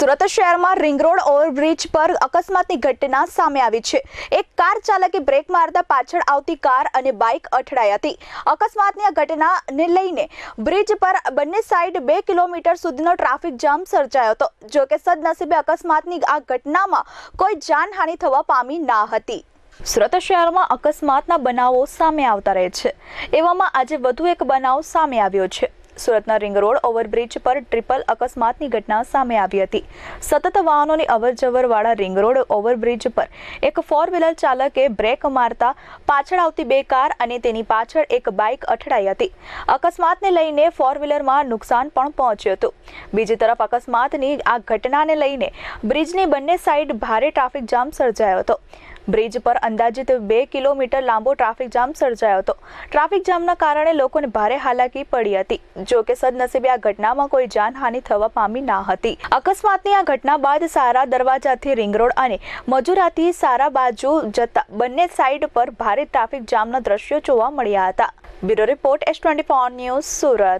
સુરત શહેરમાં ring road overbridge પર અકસ્માતની ઘટના સામે આવી છે. એક કાર ચાલકે બ્રેક મારતા પાછળ આવતી કાર અને બાઇક અથડાઈ હતી. અકસ્માતની આ ઘટનાને લઈને બ્રિજ પર બંને સાઈડ બે કિલોમીટર સુધીનો ટ્રાફિક જામ સર્જાયો હતો, જો કે સદનસીબે અકસ્માતની આ ઘટનામાં કોઈ જાનહાનિ થવા પામી ના હતી. સુરત શહેરમાં અકસ્માતના બનાવો સામે આવતા રહે છે. એવામાં આજે વધુ એક બનાવ સામે આવ્યો છે. સુરતના રિંગ રોડ ઓવરબ્રિજ પર ટ્રિપલ અકસ્માતની ઘટના સામે આવી હતી. સતત વાહનોની અવરજવર વાળા રિંગ રોડ ઓવરબ્રિજ પર એક ફોર વ્હીલર ચાલકે બ્રેક મારતા પાછળ આવતી બે કાર અને તેની પાછળ એક બાઇક અથડાઈ હતી. અકસ્માતને લઈને ફોર વ્હીલરમાં નુકસાન પણ પહોંચ્યું હતું. બીજી તરફ અકસ્માતની આ ઘટનાને લઈને બ્રિજની બંને સાઈડ ભારે ટ્રાફિક જામ સર્જાયો હતો. બ્રિજ પર અંદાજિત બે કિલોમીટર લાંબો ટ્રાફિક જામ સર્જાયો હતો. ટ્રાફિક જામના કારણે લોકોને ભારે હાલાકી પડી હતી. જો કે સદનસીબે આ ઘટનામાં કોઈ જાનહાનિ થવા પામી ના હતી. અકસ્માતની આ ઘટના બાદ સારા દરવાજાથી રિંગ રોડ અને મજુરાથી સારા બાજુ જતા બંને સાઈડ પર ભારે ટ્રાફિક જામના દ્રશ્યો જોવા મળ્યા હતા. Bureau report S twenty news Surat.